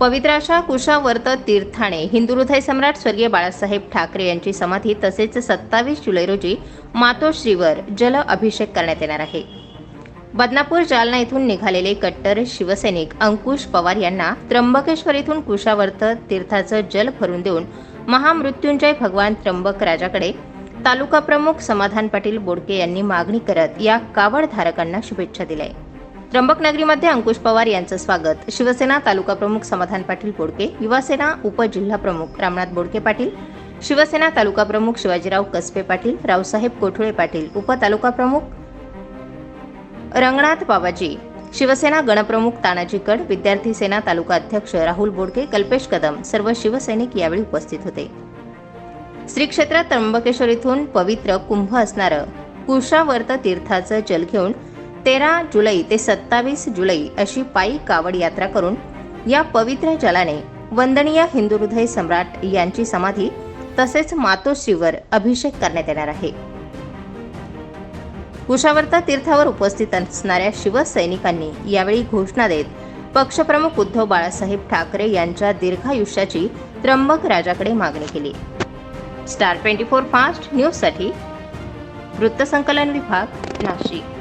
पवित्राशा कुशावर्त तीर्थाने हिंदू हृदय सम्राट स्वर्गीय बाळासाहेब ठाकरे यांची समाधी तसेच सत्तावीस जुलै रोजी मातोश्रीवर जल अभिषेक करण्यात येणार आहे. बदनापूर जालना येथून निघालेले कट्टर शिवसैनिक अंकुश पवार यांना त्र्यंबकेश्वर येथून कुशावर्त तीर्थाचं जल भरून देऊन महामृत्युंजय भगवान त्र्यंबक राजाकडे तालुका प्रमुख समाधान पाटील बोडके यांनी मागणी करत या कावड धारकांना शुभेच्छा दिल्या त्र्यंबक नगरीमध्ये अंकुश पवार यांचं स्वागत. शिवसेना तालुका प्रमुख समाधान पाटील बोडके युवासेना उपजिल्हा प्रमुख रामनाथ बोडके पाटील शिवसेना तालुका प्रमुख शिवाजीराव कसबे पाटील रावसाहेब कोठुळे पाटील उपतालुका प्रमुख रंगनाथ बाबाजी शिवसेना गणप्रमुख तानाजी कड विद्यार्थी सेना तालुका अध्यक्ष राहुल बोडके कल्पेश कदम सर्व शिवसैनिक यावेळी उपस्थित होते. श्री क्षेत्र त्र्यंबकेश्वर इथून पवित्र कुंभ असणारं कुशावर्त तीर्थाचं जल घेऊन तेरा जुलै ते सत्तावीस जुलै अशी पायी कावड यात्रा करून या पवित्र जलाने वंदनीय हिंदू हृदय सम्राट यांची समाधी तसेच मातोश्रीवर अभिषेक करण्यात येणार आहे. कुशावर्ता तीर्थावर उपस्थित असणाऱ्या शिवसैनिकांनी यावेळी घोषणा देत पक्षप्रमुख उद्धव बाळासाहेब ठाकरे यांच्या दीर्घायुष्याची त्र्यंबक राजाकडे मागणी केली. स्टार ट्वेंटी फोर फास्ट न्यूजसाठी वृत्तसंकलन विभाग नाशिक.